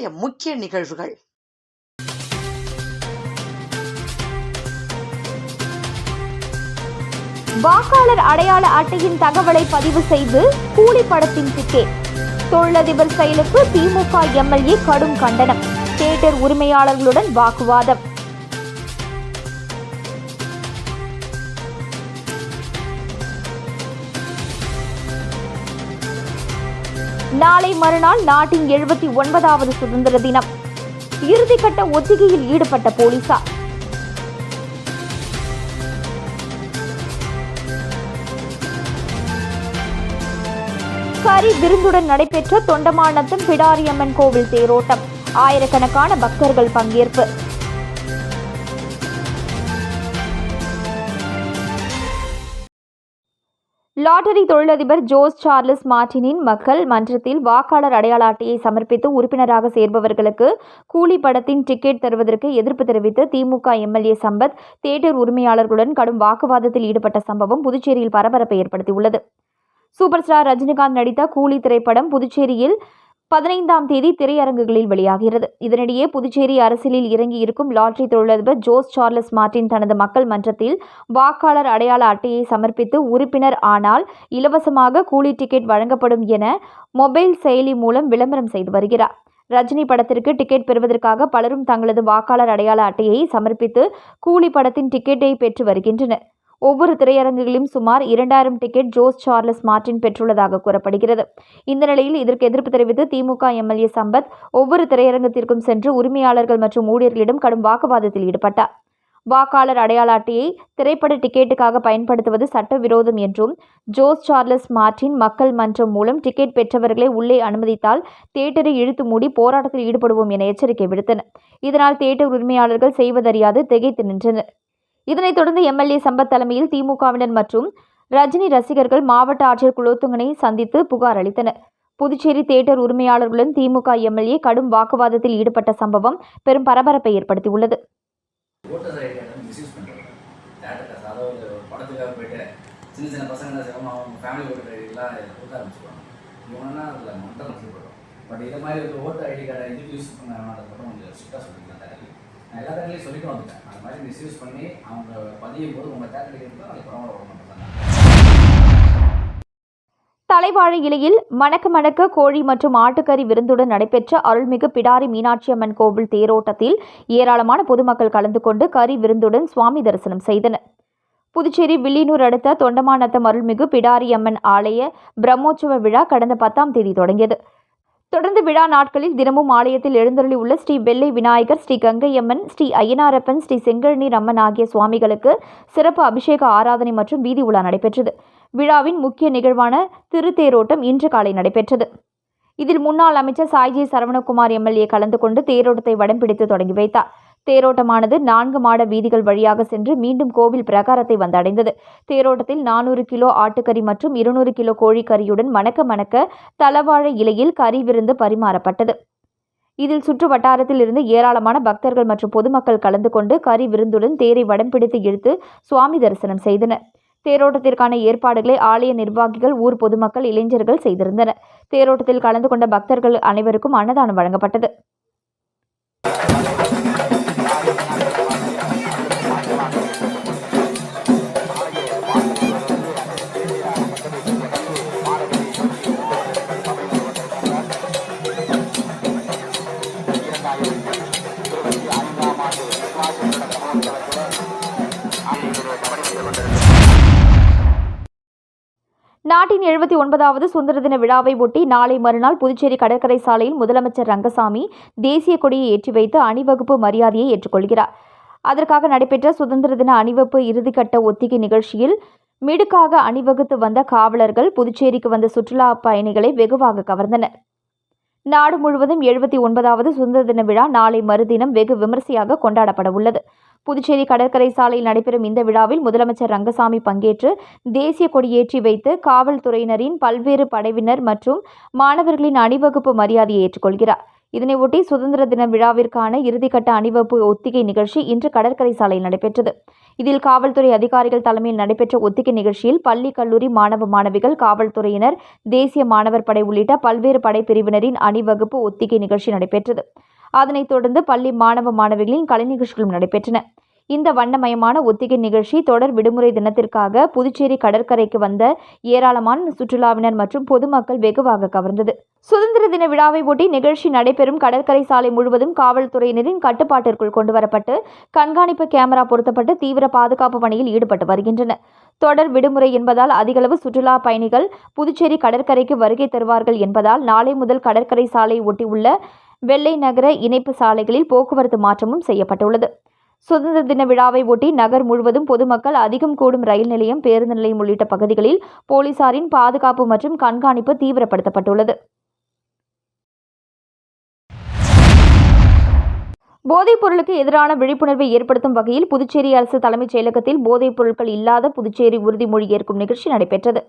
இன்றைய முக்கிய நிகழ்வுகள். வாக்காளர் அடையாள அட்டையின் தகவலை பதிவு செய்து கூலி படத்தின் டிக்கெட் தொழிலதிபர் செயலுக்கு திமுக எம்எல்ஏ கடும் கண்டனம். தியேட்டர் உரிமையாளர்களுடன் வாக்குவாதம். நாளை மறுநாள் நாட்டின் எழுபத்தி ஒன்பதாவது சுதந்திர தினம். இறுதிக்கட்ட ஒத்திகையில் ஈடுபட்ட போலீசார். கரி விருந்துடன் நடைபெற்ற தொண்டமானத்தம் பிடாரியம்மன் கோவில் தேரோட்டம். ஆயிரக்கணக்கான பக்தர்கள் பங்கேற்பு. லாட்டரி தொழிலதிபர் ஜோஸ் சார்லஸ் மார்டினின் மக்கள் மன்றத்தில் வாக்காளர் அடையாள அட்டையை சமர்ப்பித்து உறுப்பினராக சேர்பவர்களுக்கு கூலி படத்தின் டிக்கெட் தருவதற்கு எதிர்ப்பு தெரிவித்து திமுக எம்எல்ஏ சம்பத் தியேட்டர் உரிமையாளர்களுடன் கடும் வாக்குவாதத்தில் ஈடுபட்ட சம்பவம் புதுச்சேரியில் பரபரப்பை ஏற்படுத்தியுள்ளது. சூப்பர் ஸ்டார் ரஜினிகாந்த் நடித்த கூலி திரைப்படம் புதுச்சேரியில் பதினைந்தாம் தேதி திரையரங்குகளில் வெளியாகிறது. இதனிடையே புதுச்சேரி அரசியலில் இறங்கி இருக்கும் லாட்டரி தொழிலதிபர் ஜோஸ் சார்லஸ் மார்டின் தனது மக்கள் மன்றத்தில் வாக்காளர் அடையாள அட்டையை சமர்ப்பித்து உறுப்பினர் ஆனால் இலவசமாக கூலி டிக்கெட் வழங்கப்படும் என மொபைல் செயலி மூலம் விளம்பரம் செய்து வருகிறார். ரஜினி படத்திற்கு டிக்கெட் பெறுவதற்காக பலரும் தங்களது வாக்காளர் அடையாள அட்டையை சமர்ப்பித்து கூலி படத்தின் டிக்கெட்டை பெற்று வருகின்றனர். ஒவ்வொரு திரையரங்குகளிலும் சுமார் இரண்டாயிரம் டிக்கெட் ஜோஸ் சார்லஸ் மார்டின் பெற்றுள்ளதாக கூறப்படுகிறது. இந்த நிலையில் இதற்கு எதிர்ப்பு தெரிவித்து திமுக எம்எல்ஏ சம்பத் ஒவ்வொரு திரையரங்கத்திற்கும் சென்று உரிமையாளர்கள் மற்றும் ஊழியர்களிடம் கடும் வாக்குவாதத்தில் ஈடுபட்டார். வாக்காளர் அடையாள அட்டையை திரைப்பட டிக்கெட்டுக்காக பயன்படுத்துவது சட்டவிரோதம் என்றும் ஜோஸ் சார்லஸ் மார்டின் மக்கள் மன்றம் மூலம் டிக்கெட் பெற்றவர்களை உள்ளே அனுமதித்தால் தியேட்டரை இழுத்து மூடி போராட்டத்தில் ஈடுபடுவோம் என எச்சரிக்கை விடுத்தனர். இதனால் தியேட்டர் உரிமையாளர்கள் செய்வதறியாது திகைத்து நின்றனர். இதனைத் தொடர்ந்து எம்எல்ஏ சம்பத் தலைமையில் திமுகவினர் மற்றும் ரஜினி ரசிகர்கள் மாவட்ட ஆட்சியர் குலோத்துங்கனை சந்தித்து புகார் அளித்தனர். புதுச்சேரி தியேட்டர் உரிமையாளர்களுடன் திமுக எம்எல்ஏ கடும் வாக்குவாதத்தில் ஈடுபட்ட சம்பவம் பெரும் பரபரப்பை ஏற்படுத்தியுள்ளது. பட் இதை மாதிரி ஒரு ஓட்டர் ஐடி கார்டை எதுக்கு யூஸ் பண்ண வேணாம் மட்டும் கொஞ்சம் ஸ்ட்ரிக்டாக சொல்லிக்கலாம் நான் எல்லா தேட்டர்லையும் சொல்லிட்டு வந்துட்டேன். அந்த மாதிரி மிஸ்யூஸ் பண்ணி அவங்க பதியும் போது உங்கள் தேட்டருக்கு இருந்தால் நாளைக்கு பரவாயில்ல வர மாட்டேன் தலைவாழை இலையில் மணக்க மணக்க கோழி மற்றும் ஆட்டுக்கறி விருந்துடன் நடைபெற்ற அருள்மிகு பிடாரி மீனாட்சி அம்மன் கோவில் தேரோட்டத்தில் ஏராளமான பொதுமக்கள் கலந்து கொண்டு கறி விருந்துடன் சுவாமி தரிசனம் செய்தனர். புதுச்சேரி வில்லியனூர் அடுத்த தொண்டமாநத்தம் அருள்மிகு பிடாரி அம்மன் ஆலய பிரம்மோற்சவ விழா கடந்த பத்தாம் தேதி தொடங்கியது. தொடர்ந்து விழா நாட்களில் தினமும் ஆலயத்தில் எழுந்தருளி உள்ள ஸ்ரீ வெள்ளை விநாயகர் ஸ்ரீ கங்கையம்மன் ஸ்ரீ ஐயனாரப்பன் ஸ்ரீ செங்கழநீர் அம்மன் ஆகிய சுவாமிகளுக்கு சிறப்பு அபிஷேக ஆராதனை மற்றும் வீதி உலா நடைபெற்றது. விழாவின் முக்கிய நிகழ்வான திருத்தேரோட்டம் இன்று காலை நடைபெற்றது. இதில் முன்னாள் அமைச்சர் சாய்ஜி சரவணகுமார் எம்எல்ஏ கலந்து கொண்டு தேரோட்டத்தை வடம் பிடித்து தொடங்கி வைத்தார். தேரோட்டமானது நான்கு மாட வீதிகள் வழியாக சென்று மீண்டும் கோவில் பிரகாரத்தை வந்தடைந்தது. தேரோட்டத்தில் நானூறு கிலோ ஆட்டுக்கறி மற்றும் இருநூறு கிலோ கோழிக்கறியுடன் மணக்க மணக்க தலவாழை இலையில் கறி விருந்து பரிமாறப்பட்டது. இதில் சுற்று வட்டாரத்தில் இருந்து ஏராளமான பக்தர்கள் மற்றும் பொதுமக்கள் கலந்து கொண்டு கறி விருந்துடன் தேரை வடம் பிடித்து இழுத்து சுவாமி தரிசனம் செய்தனர். தேரோட்டத்திற்கான ஏற்பாடுகளை ஆலய நிர்வாகிகள் ஊர் பொதுமக்கள் இளைஞர்கள் செய்திருந்தனர். தேரோட்டத்தில் கலந்து கொண்ட பக்தர்கள் அனைவருக்கும் அன்னதானம் வழங்கப்பட்டது. நாட்டின் எழுபத்தி ஒன்பதாவது சுதந்திர தின விழாவை ஒட்டி நாளை மறுநாள் புதுச்சேரி கடற்கரை சாலையில் முதலமைச்சர் ரங்கசாமி தேசிய கொடியை ஏற்றி வைத்து அணிவகுப்பு மரியாதையை ஏற்றுக்கொள்கிறார். அதற்காக நடைபெற்ற சுதந்திர தின அணிவகுப்பு இறுதிக்கட்ட ஒத்திகை நிகழ்ச்சியில் மிடுக்காக அணிவகுத்து வந்த காவலர்கள் புதுச்சேரிக்கு வந்த சுற்றுலா பயணிகளை வெகுவாக கவர்ந்தனர். நாடு முழுவதும் எழுபத்தி ஒன்பதாவது சுதந்திர தின விழா நாளை மறுதினம் வெகு விமரிசையாக கொண்டாடப்பட உள்ளது புதுச்சேரி கடற்கரை சாலையில் நடைபெறும் இந்த விழாவில் முதலமைச்சர் ரங்கசாமி பங்கேற்று தேசிய கொடியேற்றி வைத்து காவல்துறையினரின் பல்வேறு படையினர் மற்றும் மாணவர்களின் அணிவகுப்பு மரியாதையை ஏற்றுக்கொள்கிறார். இதனையொட்டி சுதந்திர தின விழாவிற்கான இறுதிக்கட்ட அணிவகுப்பு ஒத்திகை நிகழ்ச்சி இன்று கடற்கரை சாலையில் நடைபெற்றது. இதில் காவல்துறை அதிகாரிகள் தலைமையில் நடைபெற்ற ஒத்திகை நிகழ்ச்சியில் பள்ளி கல்லூரி மாணவ மாணவிகள் காவல்துறையினர் தேசிய மாணவர் படை உள்ளிட்ட பல்வேறு படைப்பிரிவினரின் அணிவகுப்பு ஒத்திகை நிகழ்ச்சி நடைபெற்றது. அதனைத் தொடர்ந்து பள்ளி மாணவ மாணவிகளின் கலை நிகழ்ச்சிகளும் நடைபெற்றன. இந்த வண்ணமயமான ஒத்திகை நிகழ்ச்சி தொடர் விடுமுறை தினத்திற்காக புதுச்சேரி கடற்கரைக்கு வந்த ஏராளமான சுற்றுலாவினர் மற்றும் பொதுமக்கள் வெகுவாக கவர்ந்தது. சுதந்திர தின விழாவை ஒட்டி நிகழ்ச்சி நடைபெறும் கடற்கரை சாலை முழுவதும் காவல்துறையினரின் கட்டுப்பாட்டிற்குள் கொண்டுவரப்பட்டு கண்காணிப்பு கேமரா பொருத்தப்பட்டு தீவிர பாதுகாப்பு பணியில் ஈடுபட்டு வருகின்றனர் தொடர் விடுமுறை என்பதால் அதிகளவு சுற்றுலா பயணிகள் புதுச்சேரி கடற்கரைக்கு வருகை தருவார்கள் என்பதால் நாளை முதல் கடற்கரை சாலை ஒட்டியுள்ள வெள்ளை நகர இணைப்பு சாலைகளில் போக்குவரத்து மாற்றமும் செய்யப்பட்டுள்ளது. சுதந்திர தின விழாவை ஒட்டி நகர் முழுவதும் பொதுமக்கள் அதிகம் கூடும் ரயில் நிலையம் பேருந்து நிலையம் உள்ளிட்ட பகுதிகளில் போலீசாரின் பாதுகாப்பு மற்றும் கண்காணிப்பு தீவிரப்படுத்தப்பட்டுள்ளது. போதைப் பொருளுக்கு எதிரான விழிப்புணர்வை ஏற்படுத்தும் வகையில் புதுச்சேரி அரசு தலைமைச் செயலகத்தில் போதைப் பொருட்கள் இல்லாத புதுச்சேரி உறுதிமொழி ஏற்கும் நிகழ்ச்சி நடைபெற்றது.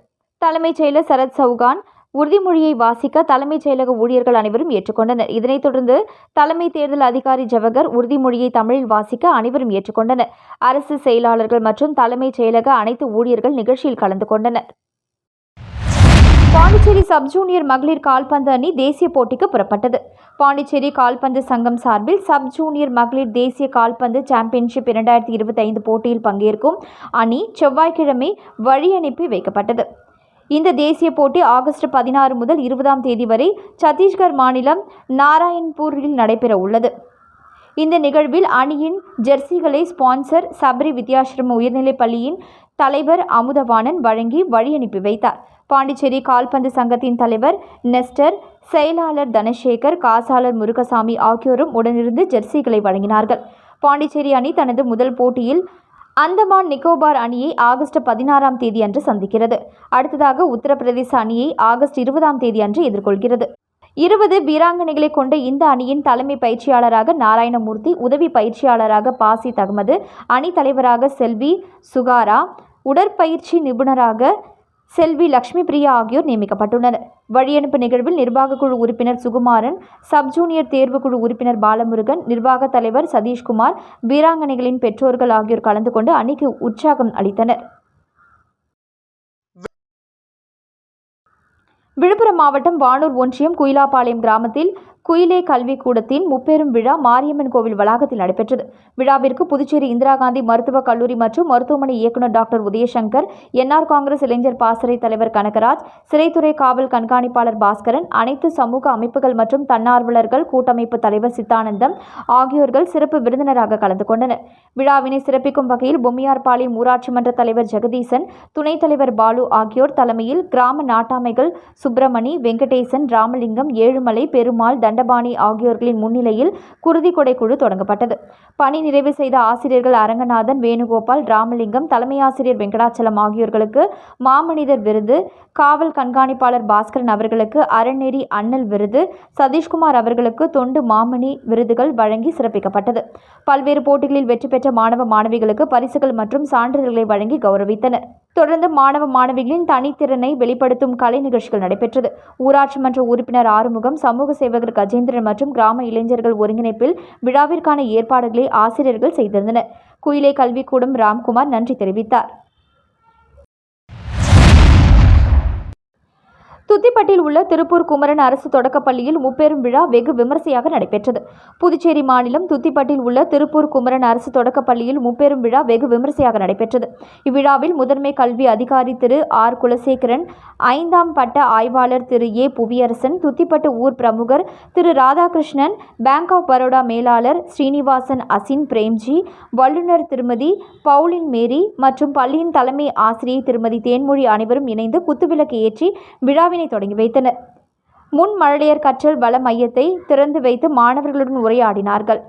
தலைமைச் செயலர் சரத் சவுகான் உறுதிமொழியை வாசிக்க தலைமைச் செயலக ஊழியர்கள் அனைவரும் ஏற்றுக்கொண்டனர். இதனைத் தொடர்ந்து தலைமை தேர்தல் அதிகாரி ஜவகர் உறுதிமொழியை தமிழில் வாசிக்க அனைவரும் ஏற்றுக்கொண்டனர். அரசு செயலாளர்கள் மற்றும் தலைமைச் செயலக அனைத்து ஊழியர்கள் நிகழ்ச்சியில் கலந்து கொண்டனர். பாண்டிச்சேரி சப் ஜூனியர் மகளிர் கால்பந்து அணி தேசிய போட்டிக்கு புறப்பட்டது. பாண்டிச்சேரி கால்பந்து சங்கம் சார்பில் சப் ஜூனியர் மகளிர் தேசிய கால்பந்து சாம்பியன்ஷிப் இரண்டாயிரத்தி இருபத்தைந்து போட்டியில் பங்கேற்கும் அணி செவ்வாய்க்கிழமை வழி அனுப்பி வைக்கப்பட்டது. இந்த தேசிய போட்டி ஆகஸ்ட் பதினாறு முதல் இருபதாம் தேதி வரை சத்தீஸ்கர் மாநிலம் நாராயண்பூரில் நடைபெற உள்ளது. இந்த நிகழ்வில் அணியின் ஜெர்சிகளை ஸ்பான்சர் சபரி வித்யாசிரம உயர்நிலைப் பள்ளியின் தலைவர் அமுதவாணன் வழங்கி வழி அனுப்பி வைத்தார். பாண்டிச்சேரி கால்பந்து சங்கத்தின் தலைவர் நெஸ்டர் செயலாளர் தனசேகர் காசாளர் முருகசாமி ஆகியோரும் உடனிருந்து ஜெர்சிகளை வழங்கினார்கள். பாண்டிச்சேரி அணி தனது முதல் போட்டியில் அந்தமான் நிக்கோபார் அணியை ஆகஸ்ட் பதினாறாம் தேதி அன்று சந்திக்கிறது. அடுத்ததாக உத்தரப்பிரதேச அணியை ஆகஸ்ட் இருபதாம் தேதி அன்று எதிர்கொள்கிறது. இருபது வீராங்கனைகளை கொண்ட இந்த அணியின் தலைமை பயிற்சியாளராக நாராயணமூர்த்தி உதவி பயிற்சியாளராக பாசித் அகமது அணி தலைவராக செல்வி சுகாரா உடற்பயிற்சி நிபுணராக செல்வி லக்ஷ்மி பிரியா ஆகியோர் நியமிக்கப்பட்டுள்ளனர். வழியனுப்பு நிகழ்வில் நிர்வாக குழு உறுப்பினர் சுகுமாரன் சப் ஜூனியர் தேர்வுக்குழு உறுப்பினர் பாலமுருகன் நிர்வாக தலைவர் சதீஷ்குமார் வீராங்கனைகளின் பெற்றோர்கள் ஆகியோர் கலந்து கொண்டு அணிக்கு உற்சாகம் அளித்தனர். விழுப்புரம் மாவட்டம் வானூர் ஒன்றியம் குயிலாபாளையம் கிராமத்தில் குயிலே கல்விக்கூடத்தின் முப்பெரும் விழா மாரியம்மன் கோவில் வளாகத்தில் நடைபெற்றது. விழாவிற்கு புதுச்சேரி இந்திரா காந்தி மருத்துவக் கல்லூரி மற்றும் மருத்துவமனை இயக்குநர் டாக்டர் உதயசங்கர் என்ஆர் காங்கிரஸ் இளைஞர் பாசறை தலைவர் கனகராஜ் சிறைத்துறை காவல் கண்காணிப்பாளர் பாஸ்கரன் அனைத்து சமூக அமைப்புகள் மற்றும் தன்னார்வலர்கள் கூட்டமைப்பு தலைவர் சித்தானந்தம் ஆகியோர்கள் சிறப்பு விருந்தினராக கலந்து கொண்டனர். விழாவினை சிறப்பிக்கும் வகையில் பொம்மியார்பாளையம் ஊராட்சி மன்ற தலைவர் ஜெகதீசன் துணைத் தலைவர் பாலு ஆகியோர் தலைமையில் கிராம நாட்டாமைகள் சுப்பிரமணி வெங்கடேசன் ராமலிங்கம் ஏழுமலை பெருமாள் தண்டபாணி ஆகியோர்களின் முன்னிலையில் குருதிக்கொடை குழு தொடங்கப்பட்டது. பணி நிறைவு செய்த ஆசிரியர்கள் அரங்கநாதன் வேணுகோபால் ராமலிங்கம் தலைமை ஆசிரியர் வெங்கடாச்சலம் ஆகியோர்களுக்கு மாமனிதர் விருது காவல் கண்காணிப்பாளர் பாஸ்கரன் அவர்களுக்கு அறநெறி அண்ணல் விருது சதீஷ்குமார் அவர்களுக்கு தொண்டு மாமணி விருதுகள் வழங்கி சிறப்பிக்கப்பட்டது. பல்வேறு போட்டிகளில் வெற்றி பெற்ற மாணவ மாணவிகளுக்கு பரிசுகள் மற்றும் சான்றிதழ்களை வழங்கி கௌரவித்தனர். தொடர்ந்து மாணவ மாணவிகளின் தனித்திறனை வெளிப்படுத்தும் கலை நிகழ்ச்சிகள் நடைபெற்றது. ஊராட்சி மன்ற உறுப்பினர் ஆறுமுகம் சமூக சேவகர் கஜேந்திரன் மற்றும் கிராம இளைஞர்கள் ஒருங்கிணைப்பில் விழாவிற்கான ஏற்பாடுகளை ஆசிரியர்கள் செய்திருந்தனர். குயிலை கல்விக்கூடம் ராம்குமார் நன்றி தெரிவித்தார். துத்திப்பட்டில் உள்ள திருப்பூர் குமரன் அரசு தொடக்கப்பள்ளியில் முப்பெரும் விழா வெகு விமர்சையாக நடைபெற்றது. புதுச்சேரி மாநிலம் துத்திப்பட்டில் உள்ள திருப்பூர் குமரன் அரசு தொடக்கப்பள்ளியில் முப்பெரும் விழா வெகு விமர்சையாக நடைபெற்றது. இவ்விழாவில் முதன்மை கல்வி அதிகாரி திரு ஆர். குலசேகரன் ஐந்தாம் பட்ட ஆய்வாளர் திரு ஏ. புவியரசன் துத்திப்பட்டு ஊர் பிரமுகர் திரு ராதாகிருஷ்ணன் பேங்க் ஆஃப் பரோடா மேலாளர் ஸ்ரீனிவாசன் அசின் பிரேம்ஜி வல்லுநர் திருமதி பவுலின் மேரி மற்றும் பள்ளியின் தலைமை ஆசிரியை திருமதி தேன்மொழி அனைவரும் இணைந்து குத்துவிளக்கு ஏற்றி விழாவின் தொடங்கி வைத்தனர். முன் மழலையர் கற்றல் வள மையத்தை திறந்து வைத்து மாணவர்களுடன் உரையாடினார்கள்.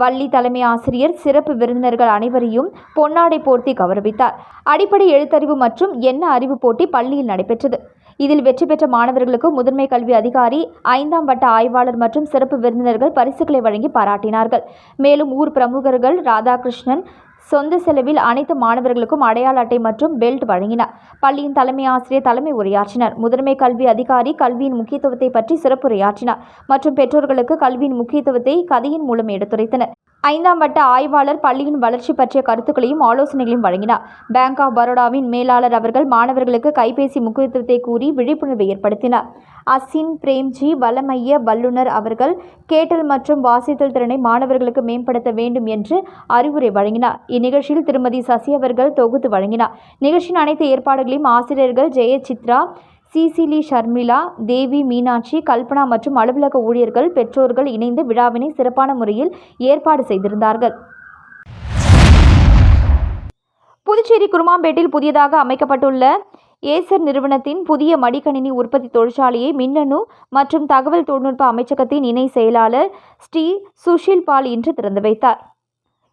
வள்ளி தலைமை ஆசிரியர் சிறப்பு விருந்தினர்கள் அனைவரையும் பொன்னாடை போர்த்தி கௌரவித்தார். அடிப்படை எழுத்தறிவு மற்றும் எண்ண அறிவு போட்டி பள்ளியில் நடைபெற்றது. இதில் வெற்றி பெற்ற மாணவர்களுக்கு முதன்மை கல்வி அதிகாரி ஐந்தாம் வட்ட ஆய்வாளர் மற்றும் சிறப்பு விருந்தினர்கள் பரிசுகளை வழங்கி பாராட்டினார்கள். மேலும் ஊர் பிரமுகர்கள் ராதாகிருஷ்ணன் சொந்த செலவில் அனைத்து மாணவர்களுக்கும் அடையாள அட்டை மற்றும் பெல்ட் வழங்கினார். பள்ளியின் தலைமை ஆசிரியர் தலைமை உரையாற்றினார். முதன்மை கல்வி அதிகாரி கல்வியின் முக்கியத்துவத்தை பற்றி சிறப்புரையாற்றினார். மற்றும் பெற்றோர்களுக்கு கல்வியின் முக்கியத்துவத்தை கதையின் மூலம் எடுத்துரைத்தனர். ஐந்தாம் வட்ட ஆய்வாளர் பள்ளியின் வளர்ச்சி பற்றிய கருத்துக்களையும் ஆலோசனைகளையும் வழங்கினார். பேங்க் ஆஃப் பரோடாவின் மேலாளர் அவர்கள் மாணவர்களுக்கு கைபேசி முக்கியத்துவத்தை கூறி விழிப்புணர்வை ஏற்படுத்தினார். அசின் பிரேம்ஜி வலமைய வல்லுநர் அவர்கள் கேட்டல் மற்றும் வாசித்தல் திறனை மாணவர்களுக்கு மேம்படுத்த வேண்டும் என்று அறிவுரை வழங்கினார். இந்நிகழ்ச்சியில் திருமதி சசி அவர்கள் தொகுத்து வழங்கினார். நிகழ்ச்சியின் அனைத்து ஏற்பாடுகளையும் ஆசிரியர்கள் ஜெயசித்ரா சிசிலி ஷர்மிளா தேவி மீனாட்சி கல்பனா மற்றும் அலுவலக ஊழியர்கள் பெற்றோர்கள் இணைந்து விழாவினை சிறப்பான முறையில் ஏற்பாடு செய்திருந்தார்கள். புதுச்சேரி குருமாம்பேட்டில் புதியதாக அமைக்கப்பட்டுள்ள ஏசர் நிறுவனத்தின் புதிய மடிக்கணினி உற்பத்தி தொழிற்சாலையை மின்னணு மற்றும் தகவல் தொழில்நுட்ப அமைச்சகத்தின் இணை செயலாளர் ஸ்ரீ சுஷில் பால் இன்று திறந்து வைத்தார்.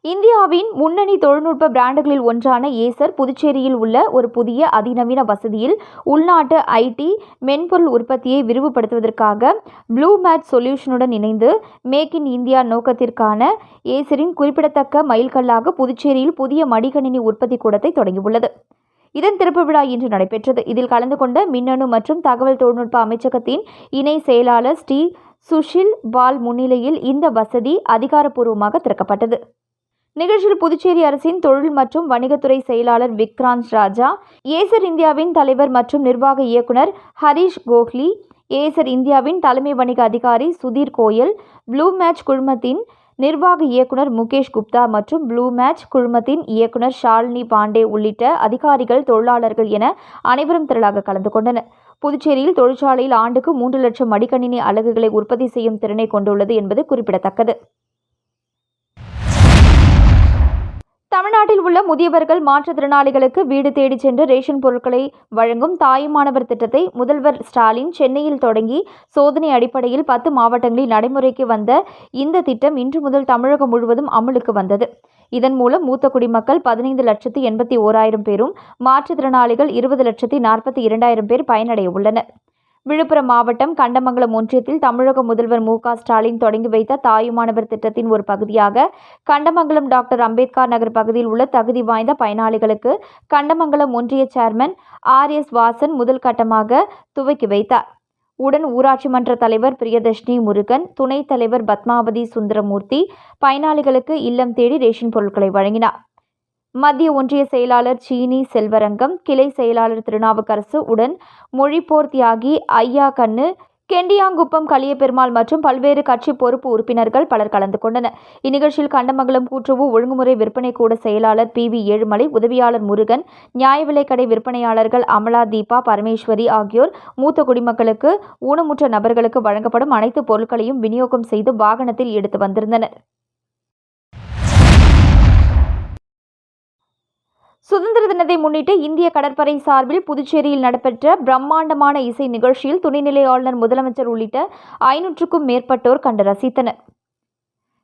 இந்தியாவின் முன்னணி தொழில்நுட்ப பிராண்டுகளில் ஒன்றான ஏசர் புதுச்சேரியில் உள்ள ஒரு புதிய அதிநவீன வசதியில் உள்நாட்டு ஐடி மென்பொருள் உற்பத்தியை விரிவுபடுத்துவதற்காக ப்ளூ மேட் சொல்யூஷனுடன் இணைந்து மேக் இன் இந்தியா நோக்கத்திற்கான ஏசரின் குறிப்பிடத்தக்க மைல்கல்லாக புதுச்சேரியில் புதிய மடிக்கணினி உற்பத்தி கூடத்தை தொடங்கியுள்ளது. இதன் திறப்பு விழா இன்று நடைபெற்றது. இதில் கலந்து கொண்ட மின்னணு மற்றும் தகவல் தொழில்நுட்ப அமைச்சகத்தின் இணை செயலாளர் ஸ்ரீ சுஷில் பால் முன்னிலையில் இந்த வசதி அதிகாரப்பூர்வமாக திறக்கப்பட்டது. நிகழ்ச்சியில் புதுச்சேரி அரசின் தொழில் மற்றும் வணிகத்துறை செயலாளர் விக்ராந்த் ராஜா ஏசர் இந்தியாவின் தலைவர் மற்றும் நிர்வாக இயக்குனர் ஹரிஷ் கோஹ்லி ஏசர் இந்தியாவின் தலைமை வணிக அதிகாரி சுதீர் கோயல் ப்ளூ மேட்ச் குழுமத்தின் நிர்வாக இயக்குனர் முகேஷ் குப்தா மற்றும் ப்ளூ மேட்ச் குழுமத்தின் இயக்குனர் ஷாலினி பாண்டே உள்ளிட்ட அதிகாரிகள் தொழிலாளர்கள் என அனைவரும் திரளாக கலந்து கொண்டனர். புதுச்சேரியில் தொழிற்சாலையில் ஆண்டுக்கு மூன்று லட்சம் மடிக்கணினி அலகுகளை உற்பத்தி செய்யும் திறனை கொண்டுள்ளது என்பது குறிப்பிடத்தக்கது. தமிழ்நாட்டில் உள்ள முதியவர்கள் மாற்றுத்திறனாளிகளுக்கு வீடு தேடிச் சென்று ரேஷன் பொருட்களை வழங்கும் தாயுமானவர் திட்டத்தை முதல்வர் ஸ்டாலின் சென்னையில் தொடங்கி சோதனை அடிப்படையில் பத்து மாவட்டங்களில் நடைமுறைக்கு வந்த இந்த திட்டம் இன்று முதல் தமிழகம் முழுவதும் அமலுக்கு வந்தது. இதன் மூலம் மூத்த குடிமக்கள் பதினைந்து லட்சத்து எண்பத்தி ஓராயிரம் பேரும் மாற்றுத்திறனாளிகள் இருபது லட்சத்தி நாற்பத்தி இரண்டாயிரம் பேர் பயனடைய உள்ளனர் விழுப்புரம் மாவட்டம் கண்டமங்கலம் ஒன்றியத்தில் தமிழக முதல்வர் மு ஸ்டாலின் தொடங்கி வைத்த தாயுமானவர் திட்டத்தின் ஒரு பகுதியாக கண்டமங்கலம் டாக்டர் அம்பேத்கர் நகர் பகுதியில் உள்ள தகுதி வாய்ந்த பயனாளிகளுக்கு கண்டமங்கலம் ஒன்றிய சேர்மன் ஆர் எஸ் வாசன் முதல் கட்டமாக துவக்கி வைத்தார். உடன் ஊராட்சி மன்ற தலைவர் பிரியதர்ஷினி முருகன் துணைத் தலைவர் பத்மாவதி சுந்தரமூர்த்தி பயனாளிகளுக்கு இல்லம் தேடி ரேஷன் பொருட்களை வழங்கினார். மத்திய ஒன்றிய செயலாளர் சீனி செல்வரங்கம் கிளை செயலாளர் திருநாவுக்கரசு உடன் மொழிப்போர் தியாகி ஐயா கண்ணு கெண்டியாங்குப்பம் கலியபெருமாள் மற்றும் பல்வேறு கட்சி பொறுப்பு உறுப்பினர்கள் பலர் கலந்து கொண்டனர். இந்நிகழ்ச்சியில் கண்டமங்கலம் கூற்றுவு ஒழுங்குமுறை விற்பனை கூட செயலாளர் பி வி ஏழுமலை உதவியாளர் முருகன் நியாய விலைக்கடை விற்பனையாளர்கள் அமலா தீபா பரமேஸ்வரி ஆகியோர் மூத்த குடிமக்களுக்கு ஊனமுற்ற நபர்களுக்கு வழங்கப்படும் அனைத்து பொருட்களையும் விநியோகம் செய்து வாகனத்தில் எடுத்து வந்திருந்தனர். சுதந்திர தினத்தை முன்னிட்டு இந்திய கடற்படை சார்பில் புதுச்சேரியில் நடைபெற்ற பிரம்மாண்டமான இசை நிகழ்ச்சியில் துணைநிலை ஆளுநர் முதலமைச்சர் உள்ளிட்ட ஐநூற்றுக்கும் மேற்பட்டோர் கண்டு ரசித்தனர்.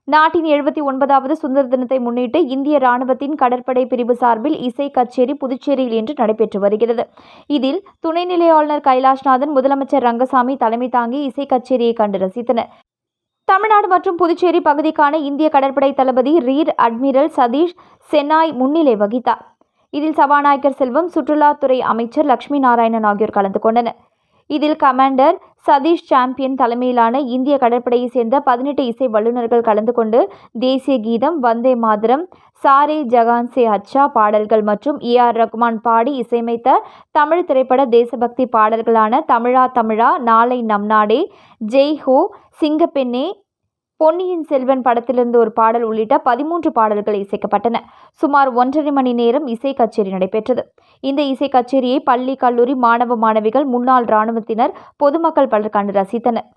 நாட்டின் எழுபத்தி ஒன்பதாவது சுதந்திர தினத்தை முன்னிட்டு இந்திய ராணுவத்தின் கடற்படை பிரிவு சார்பில் இசை கச்சேரி புதுச்சேரியில் இன்று நடைபெற்று வருகிறது. இதில் துணைநிலை ஆளுநர் கைலாஷ்நாதன் முதலமைச்சர் ரங்கசாமி தலைமை தாங்கி இசை கச்சேரியை கண்டு ரசித்தனர். தமிழ்நாடு மற்றும் புதுச்சேரி பகுதிக்கான இந்திய கடற்படை தளபதி ரீர் அட்மிரல் சதீஷ் சென்னாய் முன்னிலை வகித்தார். இதில் சபாநாயகர் செல்வம் சுற்றுலாத்துறை அமைச்சர் லட்சுமி நாராயணன் ஆகியோர் கலந்து கொண்டனர். இதில் கமாண்டர் சதீஷ் சாம்பியன் தலைமையிலான இந்திய கடற்படையைச் சேர்ந்த பதினெட்டு இசை வல்லுநர்கள் கலந்து கொண்டு தேசிய கீதம் வந்தே மாதரம் சாரே ஜகான் சே அச்சா பாடல்கள் மற்றும் ஏ ஆர் ரகுமான் பாடி இசையமைத்த தமிழ் திரைப்பட தேசபக்தி பாடல்களான தமிழா தமிழா நாளை நம் நாடே ஜெய் ஹோ சிங்கப்பெண்ணே பொன்னியின் செல்வன் படத்திலிருந்து ஒரு பாடல் உள்ளிட்ட பதிமூன்று பாடல்கள் இசைக்கப்பட்டன. சுமார் ஒன்றரை மணி நேரம் இசை கச்சேரி நடைபெற்றது. இந்த இசை கச்சேரியை பள்ளி கல்லூரி மாணவ மாணவிகள் முன்னாள் இராணுவத்தினர் பொதுமக்கள் பலர் கண்டு ரசித்தனர்.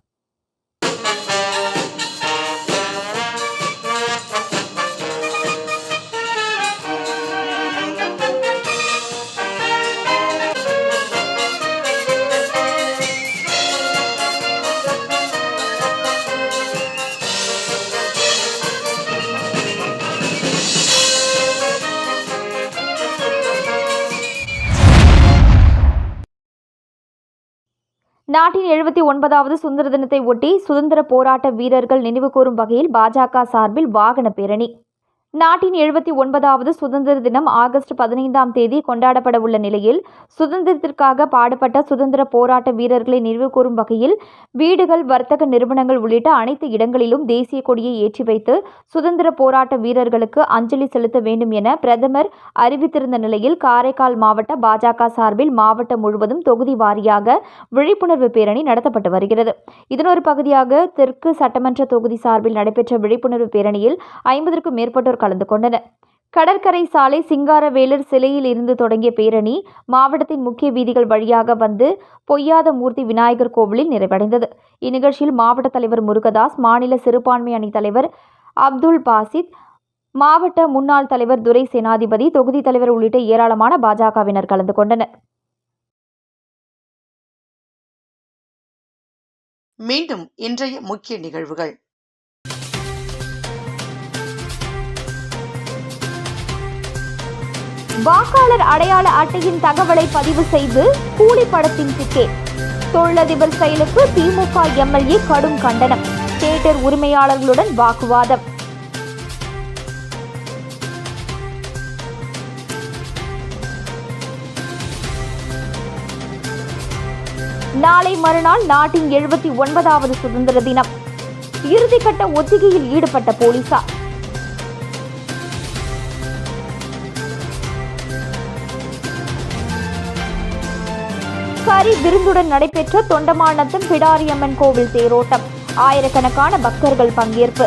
நாட்டின் எழுபத்தி ஒன்பதாவது சுதந்திர தினத்தை ஒட்டி சுதந்திர போராட்ட வீரர்கள் நினைவுகூரும் வகையில் பாஜக சார்பில் வாகன பேரணி. நாட்டின் எழுபத்தி ஒன்பதாவது சுதந்திர தினம் ஆகஸ்ட் பதினைந்தாம் தேதி கொண்டாடப்பட உள்ள நிலையில் சுதந்திரத்திற்காக பாடுபட்ட சுதந்திர போராட்ட வீரர்களை நினைவுகூரும் வகையில் வீடுகள் வர்த்தக நிறுவனங்கள் உள்ளிட்ட அனைத்து இடங்களிலும் தேசிய கொடியை ஏற்றி வைத்து சுதந்திர போராட்ட வீரர்களுக்கு அஞ்சலி செலுத்த வேண்டும் என பிரதமர் அறிவித்திருந்த நிலையில் காரைக்கால் மாவட்ட பாஜக சார்பில் மாவட்டம் முழுவதும் தொகுதி வாரியாக விழிப்புணர்வு பேரணி நடத்தப்பட்டு வருகிறது. இதன் ஒரு பகுதியாக தெற்கு சட்டமன்ற தொகுதி சார்பில் நடைபெற்ற விழிப்புணர்வு பேரணியில் ஐம்பதற்கும் மேற்பட்டோர் கலந்து கொண்டனர் கடற்கரை சாலை சிங்காரவேலர் சிலையில் இருந்து தொடங்கிய பேரணி மாவட்டத்தின் முக்கிய வீதிகள் வழியாக வந்து பொய்யாத மூர்த்தி விநாயகர் கோவிலில் நிறைவடைந்தது. இந்நிகழ்ச்சியில் மாவட்ட தலைவர் முருகதாஸ் மாநில சிறுபான்மை அணி தலைவர் அப்துல் பாசித் மாவட்ட முன்னாள் தலைவர் துரை சேனாதிபதி தொகுதி தலைவர் உள்ளிட்ட ஏராளமான பாஜகவினர் கலந்து கொண்டனர். மீண்டும் இன்றைய முக்கிய நிகழ்வுகள். வாக்காளர் அடையாள அட்டையின் தகவலை பதிவு செய்து கூலி படத்தின் டிக்கெட் தொழிலதிபர் செயலுக்கு திமுக எம்எல்ஏ கடும் கண்டனம். தியேட்டர் உரிமையாளர்களுடன் வாக்குவாதம். நாளை மறுநாள் நாட்டின் எழுபத்தி ஒன்பதாவது சுதந்திர தினம். இறுதிக்கட்ட ஒத்திகையில் ஈடுபட்ட போலீசார். கரி விருந்துடன் நடைபெற்ற தொண்டமானத்தம் பிடாரியம்மன் கோவில் தேரோட்டம். ஆயிரக்கணக்கான பக்தர்கள் பங்கேற்பு.